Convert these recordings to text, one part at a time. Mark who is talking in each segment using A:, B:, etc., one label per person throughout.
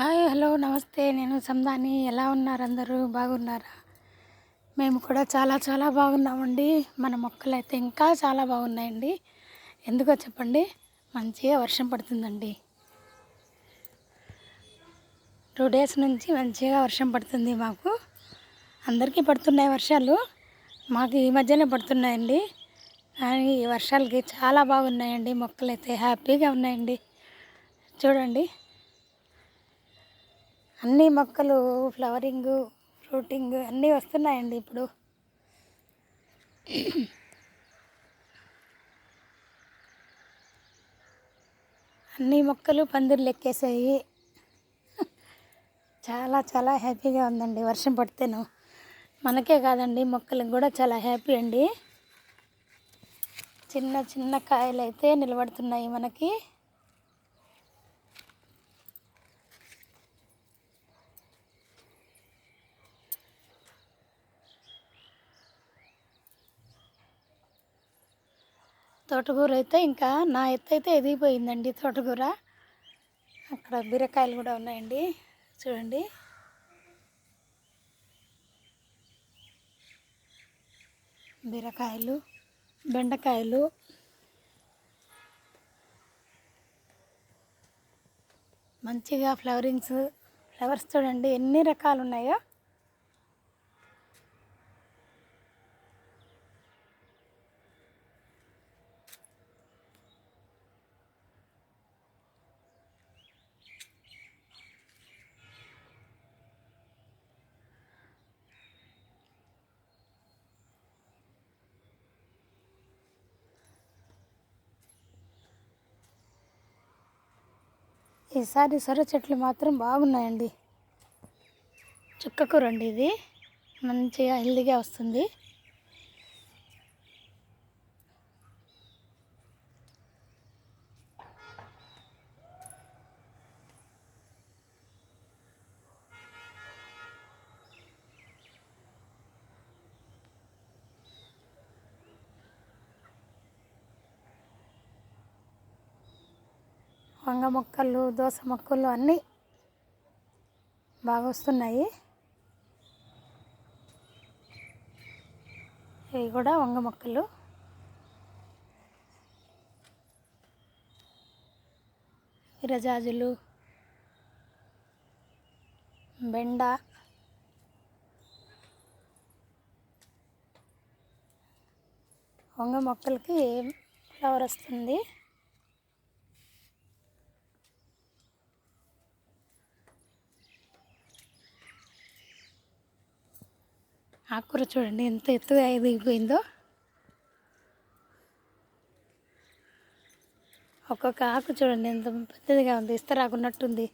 A: Hi hello నమస్తే. నేను సందాని ఎలా ఉన్నారు అందరూ? బాగున్నారా? మేము కూడా చాలా చాలా బాగున్నామండి. మన మొక్కలు అయితే ఇంకా చాలా బాగున్నాయండి. ఎందుకో చెప్పండి? మంచిగా వర్షం పడుతుందండి. టూ డేస్ నుంచి మంచిగా వర్షం పడుతుంది మాకు. అందరికీ పడుతున్నాయి వర్షాలు. మాకు ఈ మధ్యనే పడుతున్నాయండి. కానీ ఈ వర్షాలకి చాలా బాగున్నాయండి. మొక్కలు అయితే హ్యాపీగా ఉన్నాయండి. చూడండి. అన్ని మొక్కలు ఫ్లవరింగ్ ఫ్రూటింగ్ అన్నీ వస్తున్నాయండి ఇప్పుడు. అన్ని మొక్కలు పందిర్లు ఎక్కేసాయి. చాలా చాలా హ్యాపీగా ఉందండి వర్షం పడితేను. మనకే కాదండి మొక్కలకు కూడా చాలా హ్యాపీ అండి. చిన్న చిన్న కాయలు అయితే నిలబడుతున్నాయి మనకి. తోటకూర అయితే ఇంకా నా ఎత్తు అయితే ఎదిగిపోయిందండి తోటకూర. అక్కడ బీరకాయలు కూడా ఉన్నాయండి. చూడండి. బీరకాయలు బెండకాయలు. మంచిగా ఫ్లవరింగ్స్ ఫ్లవర్స్ చూడండి ఎన్ని రకాలు ఉన్నాయో. ఈసారి సొర చెట్లు మాత్రం బాగున్నాయండి. చుక్కకూర అండి ఇది. మంచిగా హెల్దీగా వస్తుంది. వంగ మొక్కలు దోస మొక్కలు అన్నీ బాగా వస్తున్నాయి. ఇవి కూడా వంగ మొక్కలు. విరజాజులు బెండ వంగ మొక్కలకి ఫ్లవర్ వస్తుంది. ఆకుకూర చూడండి ఎంత ఎత్తుగా ఎదిగిపోయిందో ఒక్కొక్క ఆకు చూడండి ఎంత పెద్దదిగా ఉంది ఇస్తరాకున్నట్టుంది.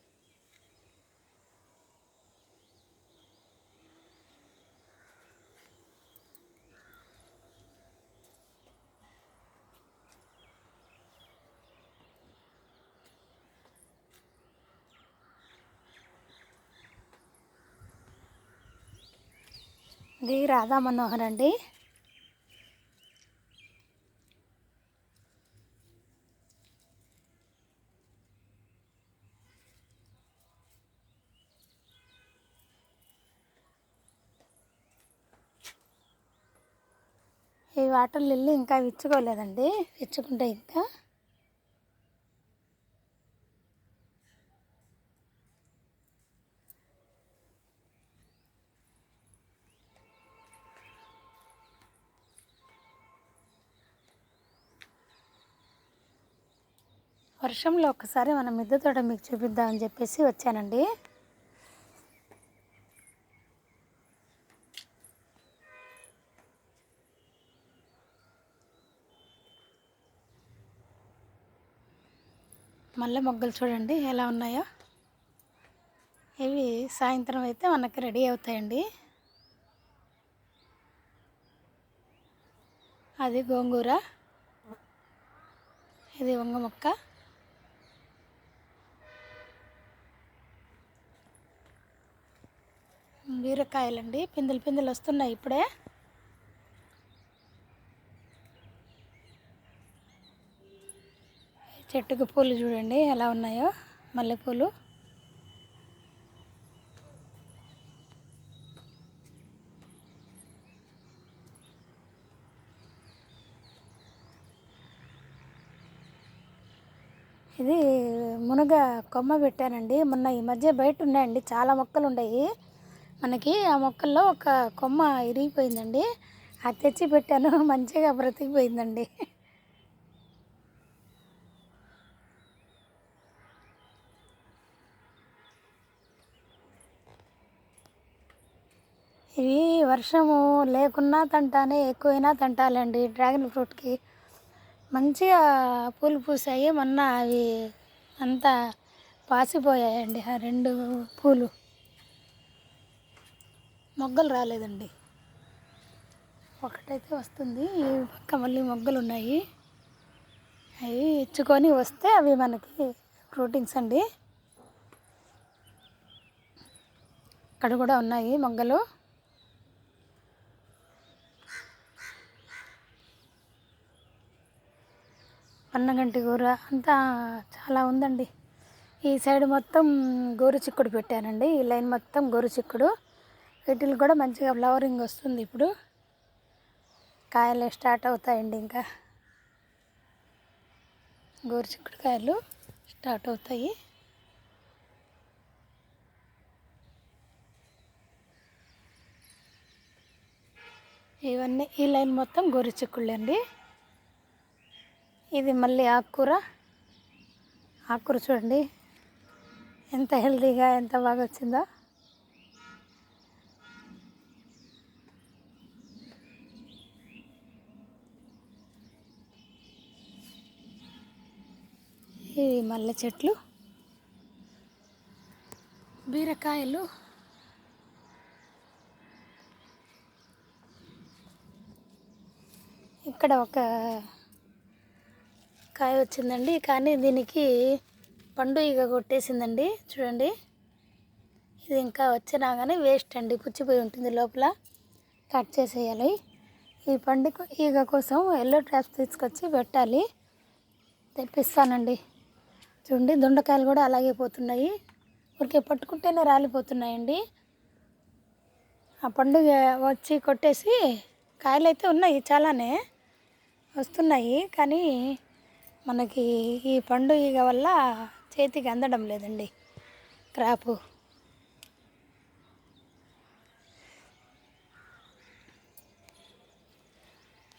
A: ఇది రాధా మనోహర్ అండి. ఈ వాటర్ లిల్లీ ఇంకా విచ్చుకోలేదండి విచ్చుకుంటే ఇంకా. వర్షంలో ఒకసారి మన మిద్దె తోట మీకు చూపిద్దామని చెప్పేసి వచ్చానండి. మళ్ళీ మొగ్గలు చూడండి ఎలా ఉన్నాయో. ఇవి సాయంత్రం అయితే మనకి రెడీ అవుతాయండి. అది గోంగూర. ఇది వంగ మొక్క. బీరకాయలండి. పిందులు పిందులు వస్తున్నాయి ఇప్పుడే. చెట్టుకు పూలు చూడండి ఎలా ఉన్నాయో. మల్లెపూలు. ఇది మునగ కొమ్మ పెట్టానండి. మొన్న ఈ మధ్య బయట ఉన్నాయండి చాలా మొక్కలు ఉన్నాయి. మనకి ఆ మొక్కల్లో ఒక కొమ్మ ఇరిగిపోయిందండి. అది తెచ్చి పెట్టాను. మంచిగా బ్రతికిపోయిందండి. ఇవి వర్షము లేకున్నా తంటానే ఎక్కువైనా తంటాలండి. డ్రాగన్ ఫ్రూట్కి మంచిగా పూలు పూసాయి. మొన్న అవి అంతా పాసిపోయాయండి ఆ రెండు పూలు. మొగ్గలు రాలేదండి. ఒకటైతే వస్తుంది. ఈ పక్క మళ్ళీ మొగ్గలు ఉన్నాయి. అవి ఇచ్చుకొని వస్తే అవి మనకి ప్రోటీన్స్ అండి. ఇక్కడ కూడా ఉన్నాయి మొగ్గలు. పన్నగంటి కూర అంతా చాలా ఉందండి. ఈ సైడ్ మొత్తం గోరు చిక్కుడు పెట్టానండి. ఈ లైన్ మొత్తం గోరు చిక్కుడు వీటికి కూడా మంచిగా ఫ్లవరింగ్ వస్తుంది ఇప్పుడు. కాయలు స్టార్ట్ అవుతాయండి ఇంకా. గోరు చిక్కుడు కాయలు స్టార్ట్ అవుతాయి. ఇవన్నీ ఈ లైన్ మొత్తం గోరు అండి ఇది మళ్ళీ ఆకుకూర. ఆకుకూర చూడండి. ఎంత హెల్తీగా ఎంత బాగా వచ్చిందో. ఇవి మల్లె చెట్లు. బీరకాయలు. ఇక్కడ ఒక కాయ వచ్చిందండి. కానీ దీనికి పండు ఇక కొట్టేసిందండి. చూడండి. ఇది ఇంకా వచ్చినా కానీ వేస్ట్ అండి. పుచ్చిపోయి ఉంటుంది లోపల. కట్ చేసేయాలి. ఈ పండు ఈగ కోసం ఎల్లో ట్రాప్స్ తీసుకొచ్చి పెట్టాలి. తెప్పిస్తానండి. చూడండి దొండకాయలు కూడా అలాగే పోతున్నాయి. ఊరికే పట్టుకుంటేనే రాలిపోతున్నాయండి. ఆ పండుగ వచ్చి కొట్టేసి కాయలు అయితే ఉన్నాయి చాలానే వస్తున్నాయి. కానీ మనకి ఈ పండుగ వల్ల చేతికి అందడం లేదండి క్రాపు.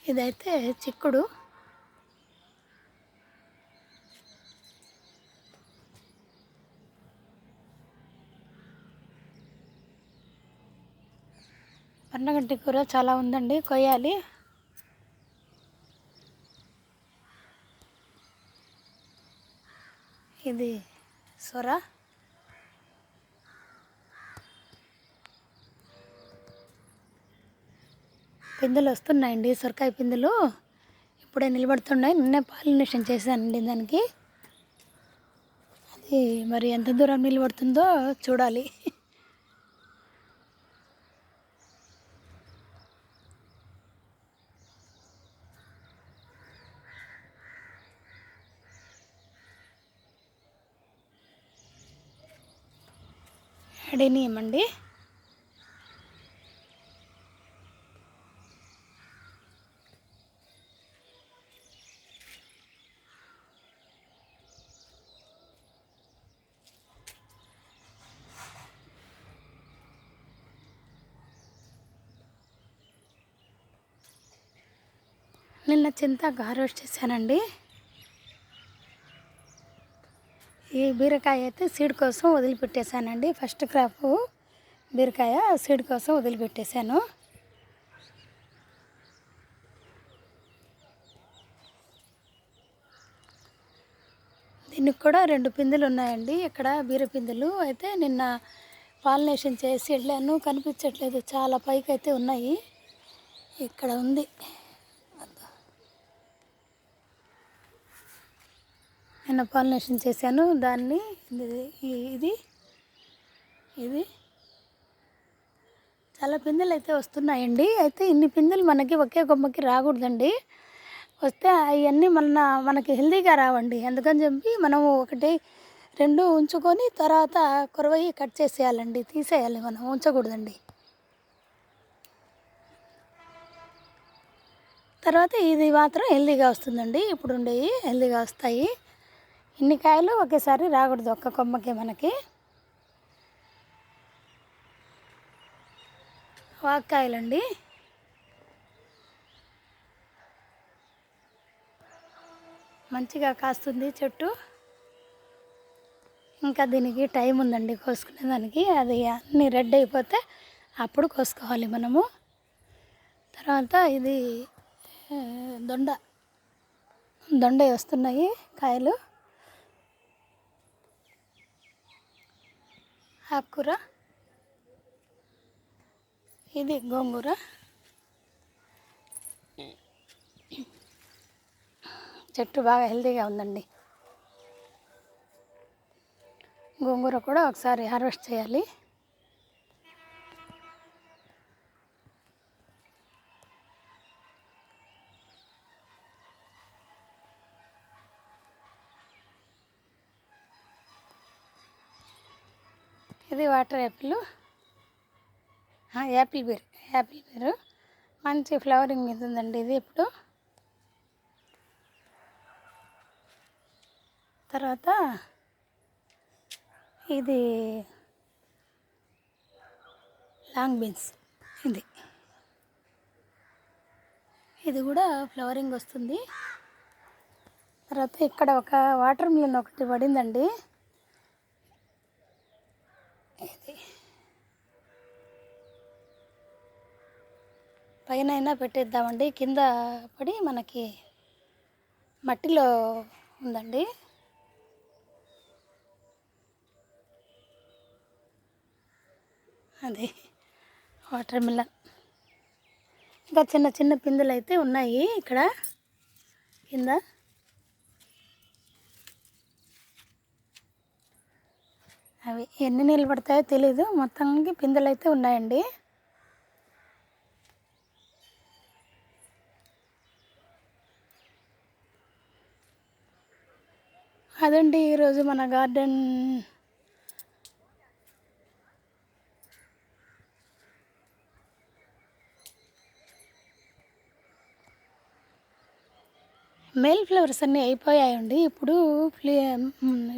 A: ఇదైతే చిక్కుడు. పన్నగంటి కూర చాలా ఉందండి కొయ్యాలి. ఇది సొర. పిందెలు వస్తున్నాయండి సొరకాయ పిందెలు. ఇప్పుడే నిలబడుతున్నాయి నిన్నే పాలినేషన్ చేశానండి దానికి. అది మరి ఎంత దూరం నిలబడుతుందో చూడాలి. అడేనియం అండి నిన్న చింత హార్వెస్ట్ చేశానండి ఈ బీరకాయ అయితే సీడ్ కోసం వదిలిపెట్టేశానండి. ఫస్ట్ క్రాప్ బీరకాయ సీడ్ కోసం వదిలిపెట్టేశాను. దీనికి కూడా రెండు పిందులు ఉన్నాయండి. ఇక్కడ బీర పిందులు అయితే నిన్న పాలినేషన్ చేసి వెళ్ళాను. కనిపించట్లేదు. చాలా పైకి అయితే ఉన్నాయి. ఇక్కడ ఉంది. నిన్న పాలినేషన్ చేశాను. దాన్ని ఇది ఇది చాలా పిందెలు అయితే వస్తున్నాయండి. అయితే ఇన్ని పిందెలు మనకి ఒకే కొమ్మకి రాకూడదండి. వస్తే అవన్నీ మన మనకి హెల్దీగా రావండి. అందుకని చెప్పి మనము ఒకటి రెండు ఉంచుకొని తర్వాత కొరవయి కట్ చేసేయాలండి. తీసేయాలి మనం ఉంచకూడదండి. తర్వాత ఇది మాత్రం హెల్దీగా వస్తుందండి. ఇప్పుడు ఉండేవి హెల్దీగా వస్తాయి. ఇన్ని కాయలు ఒకేసారి రాకూడదు ఒక్క కొమ్మకి మనకి. వాక్కాయలండి. మంచిగా కాస్తుంది చెట్టు. ఇంకా దీనికి టైం ఉందండి కోసుకునేదానికి అది అన్నీ రెడ్ అయిపోతే అప్పుడు కోసుకోవాలి మనము. తర్వాత ఇది దొండ. దొండ వస్తున్నాయి కాయలు. ఆకుకూర. ఇది గోంగూర. చెట్టు బాగా హెల్తీగా ఉందండి. గోంగూర కూడా ఒకసారి హార్వెస్ట్ చేయాలి. ఇది వాటర్ యాపిల్. యాపిల్ బీర్ యాపిల్ బీరు. మంచి ఫ్లవరింగ్ మీద ఉందండి ఇది ఇప్పుడు. తర్వాత ఇది లాంగ్ బీన్స్ ఇది. ఇది కూడా ఫ్లవరింగ్ వస్తుంది. తర్వాత ఇక్కడ ఒక వాటర్ మిలన్ ఒకటి పడిందండి. పైన అయినా పెట్టేద్దామండి. కింద పడి మనకి మట్టిలో ఉందండి. అది వాటర్ మిల్లన్ ఇంకా చిన్న చిన్న పిందులు అయితే ఉన్నాయి ఇక్కడ. కింద. అవి ఎన్ని నీళ్ళు పడతాయో తెలీదు. మొత్తానికి పిందెలు అయితే ఉన్నాయండి. అదండి ఈరోజు మన గార్డెన్. మేల్ ఫ్లవర్స్ అన్నీ అయిపోయాయండి. ఇప్పుడు ఫ్లీ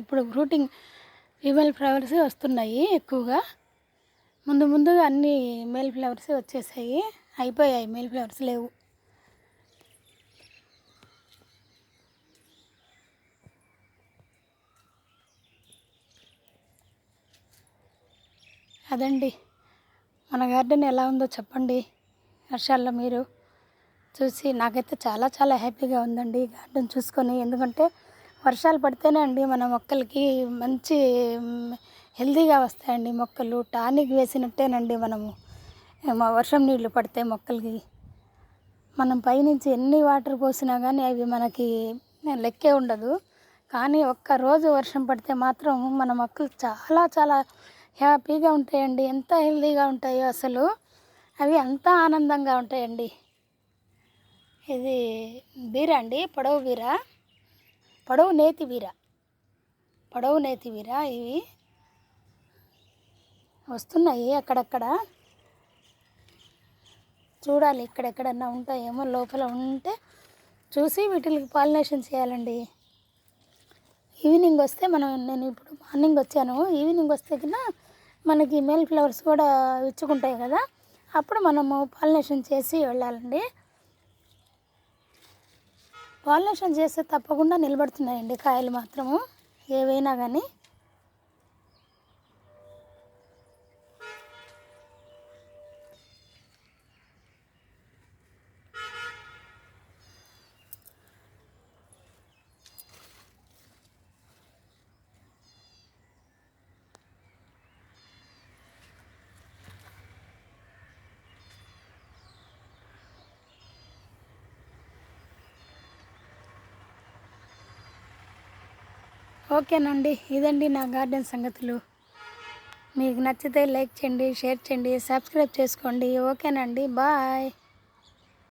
A: ఇప్పుడు రూటింగ్ ఫీమేల్ ఫ్లవర్స్ వస్తున్నాయి ఎక్కువగా. ముందు ముందుగా అన్ని మేల్ ఫ్లవర్స్ వచ్చేసాయి. అయిపోయాయి మేల్ ఫ్లవర్స్ లేవు. అదండి. మన గార్డెన్ ఎలా ఉందో చెప్పండి. వర్షాల్లో మీరు చూసి నాకైతే చాలా చాలా హ్యాపీగా ఉందండి గార్డెన్ చూసుకొని. ఎందుకంటే వర్షాలు పడితేనే అండి మన మొక్కలకి మంచి హెల్దీగా వస్తాయండి మొక్కలు. టానిక్ వేసినట్టేనండి మనము. వర్షం నీళ్ళు పడితే మొక్కలకి. మనం పైనుంచి ఎన్ని వాటర్ పోసినా కానీ అవి మనకి లెక్కే ఉండదు. కానీ ఒక్క రోజు వర్షం పడితే మాత్రం మన మొక్కలు చాలా చాలా హ్యాపీగా ఉంటాయండి. ఎంత హెల్తీగా ఉంటాయో అసలు. అవి ఎంత ఆనందంగా ఉంటాయండి. ఇది బీర అండి. పొడవు బీర. పొడవు నేతి బీర. పొడవు నేతి బీర ఇవి. వస్తున్నాయి అక్కడక్కడ. చూడాలి ఇక్కడెక్కడన్నా ఉంటాయేమో లోపల ఉంటే చూసి వీటికి పాలినేషన్ చేయాలండి. ఈవినింగ్ వస్తే మనం నేను ఇప్పుడు మార్నింగ్ వచ్చాను. ఈవినింగ్ వస్తే కన్నా మనకి మేల్ ఫ్లవర్స్ కూడా ఇచ్చుకుంటాయి కదా. అప్పుడు మనము పాలినేషన్ చేసి వెళ్ళాలండి. పాలినేషన్ చేస్తే తప్పకుండా నిలబడుతున్నాయండి కాయలు మాత్రము. ఏవైనా కానీ ఓకేనండి. ఇదండి నా గార్డెన్ సంగతులు. మీకు నచ్చితే లైక్ చేయండి షేర్ చేయండి సబ్స్క్రైబ్ చేసుకోండి. ఓకేనండి. బాయ్.